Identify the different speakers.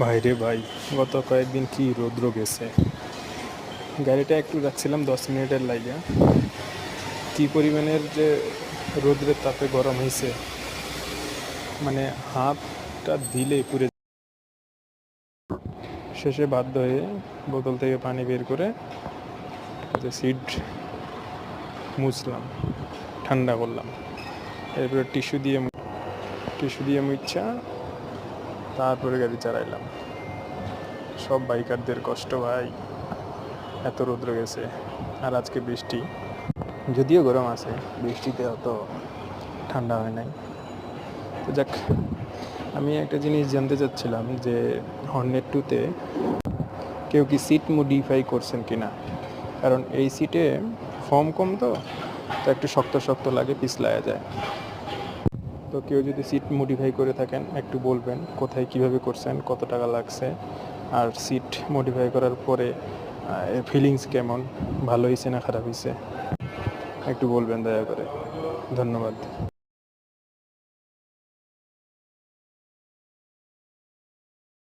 Speaker 1: ভাই রে ভাই, গত কয়েকদিন কি রৌদ্র গেছে? গাড়িটা একটু রাখছিলাম দশ মিনিটের লাইগা কি পরিমাণের যে রৌদ্রের তাপে গরম হয়েছে মানে হাতটা দিলে পুরে শেষে বাধ্য হয়ে বোতল থেকে পানি বের করে যে সিট মুছলাম, ঠান্ডা করলাম। এরপরে টিস্যু দিয়ে টিস্যু দিয়ে মুচ্ছা তারপরে গাড়ি চালাইলাম। সব বাইকারদের কষ্ট ভাই, এত রৌদ্র গেছে আর আজকে বৃষ্টি। যদিও গরম আছে, বৃষ্টিতে অত ঠান্ডা হয় নাই। তো যাক, আমি একটা জিনিস জানতে চাচ্ছিলাম যে হর্নেট টুতে কেউ কি সিট মডিফাই করছেন কি না কারণ এই সিটে ফর্ম কম তো তো একটু শক্ত শক্ত লাগে, পিছলায়া যায়। তো কেউ যদি সিট মডিফাই করে থাকেন, একটু বলবেন কোথায় কীভাবে করছেন, কত টাকা লাগছে? আর সিট মডিফাই করার পরে ফিলিংস কেমন? ভালো হয়েছে না খারাপ হয়েছে একটু বলবেন দয়া করে। ধন্যবাদ।